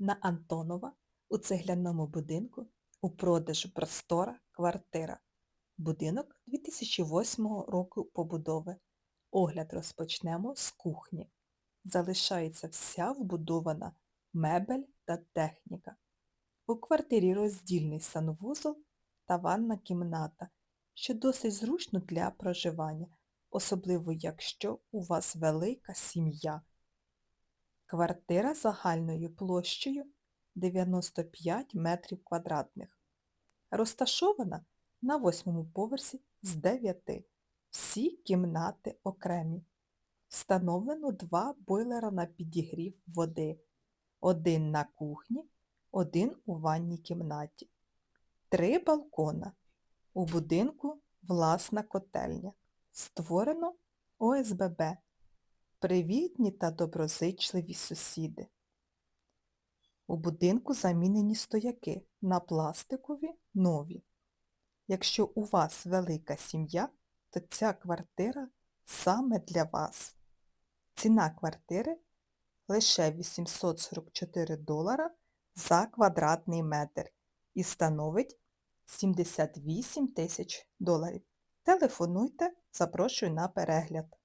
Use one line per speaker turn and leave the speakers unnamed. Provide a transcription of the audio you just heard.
На Антонова у цегляному будинку у продажу простора квартира. Будинок 2008 року побудови. Огляд розпочнемо з кухні. Залишається вся вбудована мебель та техніка. У квартирі роздільний санвузол та ванна кімната, що досить зручно для проживання, особливо якщо у вас велика сім'я. Квартира загальною площею 95 метрів квадратних. Розташована на восьмому поверсі з 9. Всі кімнати окремі. Встановлено два бойлера на підігрів води. Один на кухні, один у ванній кімнаті. Три балкона. У будинку власна котельня. Створено ОСББ. Привітні та доброзичливі сусіди. У будинку замінені стояки на пластикові нові. Якщо у вас велика сім'я, то ця квартира саме для вас. Ціна квартири лише 844 долара за квадратний метр і становить 78 тисяч доларів. Телефонуйте, запрошую на перегляд.